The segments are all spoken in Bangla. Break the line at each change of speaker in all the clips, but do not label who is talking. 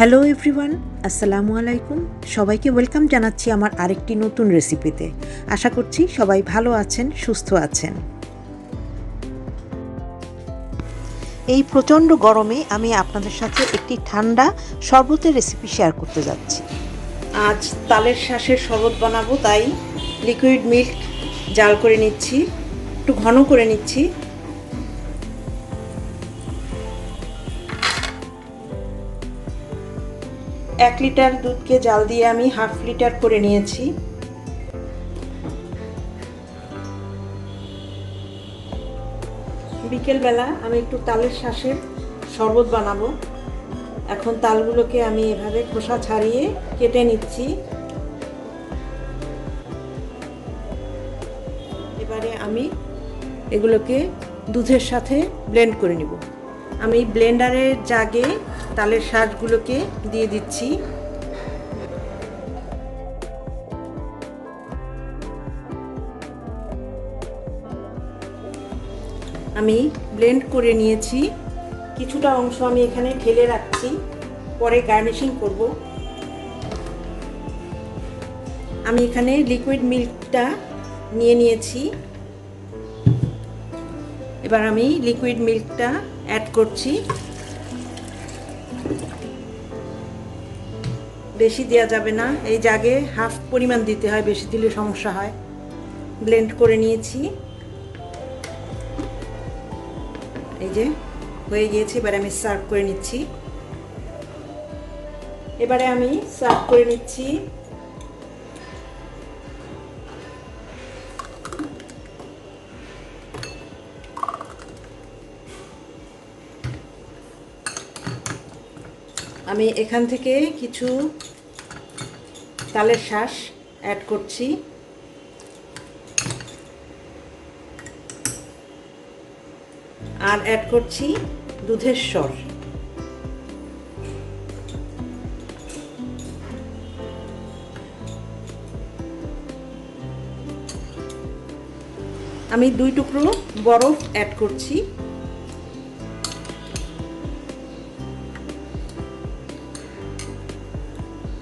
হ্যালো এভরিওয়ান আসসালামু আলাইকুম সবাইকে ওয়েলকাম জানাচ্ছি আমার আরেকটি নতুন রেসিপিতে আশা করছি সবাই ভালো আছেন, সুস্থ আছেন। এই প্রচণ্ড গরমে আমি আপনাদের সাথে একটি ঠান্ডা শরবতের রেসিপি শেয়ার করতে যাচ্ছি। আজ তালের শ্বাসের শরবত বানাবো, তাই লিকুইড মিল্ক জাল করে নিচ্ছি, একটু ঘন করে নিচ্ছি। এক লিটার দুধকে জাল দিয়ে আমি হাফ লিটার করে নিয়েছি। বিকেলবেলা আমি একটু তালের শ্বাসের শরবত বানাবো। এখন তালগুলোকে আমি এভাবে খোসা ছাড়িয়ে কেটে নিচ্ছি। এবারে আমি এগুলোকে দুধের সাথে ব্লেন্ড করে নিব। আমি ব্লেন্ডারের জাগে তালের শাঁসগুলোকে দিয়ে দিচ্ছি। আমি ব্লেন্ড করে নিয়েছি। কিছুটা অংশ আমি এখানে ঢেলে রাখছি। পরে গার্নিশিং করব। আমি এখানে লিকুইড মিল্কটা নিয়ে নিয়েছি। এবার আমি লিকুইড মিল্কটা অ্যাড করছি। বেশি দেওয়া যাবে না। এই জাগে হাফ পরিমাণ দিতে হয়, বেশি দিলে সমস্যা হয়। ব্লেন্ড করে নিয়েছি। এই যে, হয়ে গিয়েছে, এবারে আমি সার্ভ করে নিচ্ছি। এবারে আমি সার্ভ করে নিচ্ছি। আমি এখান থেকে কিছু তালের শ্বাস অ্যাড করছি। আর অ্যাড করছি দুধের স্বর আমি দুই টুকরো বরফ অ্যাড করছি।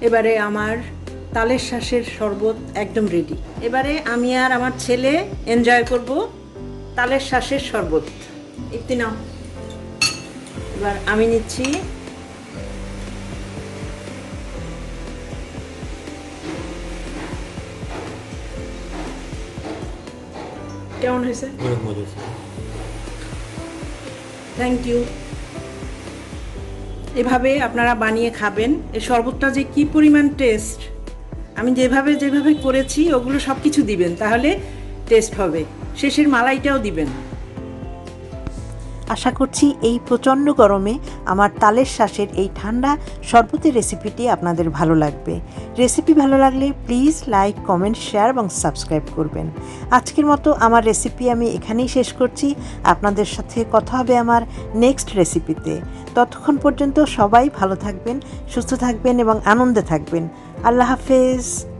এবারে আমার তালের শ্বাসের শরবত একদম রেডি এবারে আমি আর আমার ছেলে এনজয় করব তালের শ্বাসের শরবত। একটি নাও। এবার আমি নিচ্ছি। কেমন হয়েছে?
অনেক মজা হয়েছে।
থ্যাংক ইউ এভাবে আপনারা বানিয়ে খাবেন। এই শরবতটা যে কি পরিমাণ টেস্ট আমি যেভাবে যেভাবে করেছি, ওগুলো সব কিছু দিবেন, তাহলে টেস্ট হবে। শেষের মালাইটাও দিবেন। আশা করছি এই প্রচণ্ড গরমে আমার তালের শ্বাসের এই ঠান্ডা শরবতের রেসিপিটি আপনাদের ভালো লাগবে। রেসিপি ভালো লাগলে প্লিজ লাইক কমেন্ট শেয়ার এবং সাবস্ক্রাইব করবেন। আজকের মতো আমার রেসিপি আমি এখানেই শেষ করছি। আপনাদের সাথে কথা হবে আমার নেক্সট রেসিপিতে ততক্ষণ পর্যন্ত সবাই ভালো থাকবেন, সুস্থ থাকবেন এবং আনন্দে থাকবেন। আল্লাহ হাফেজ।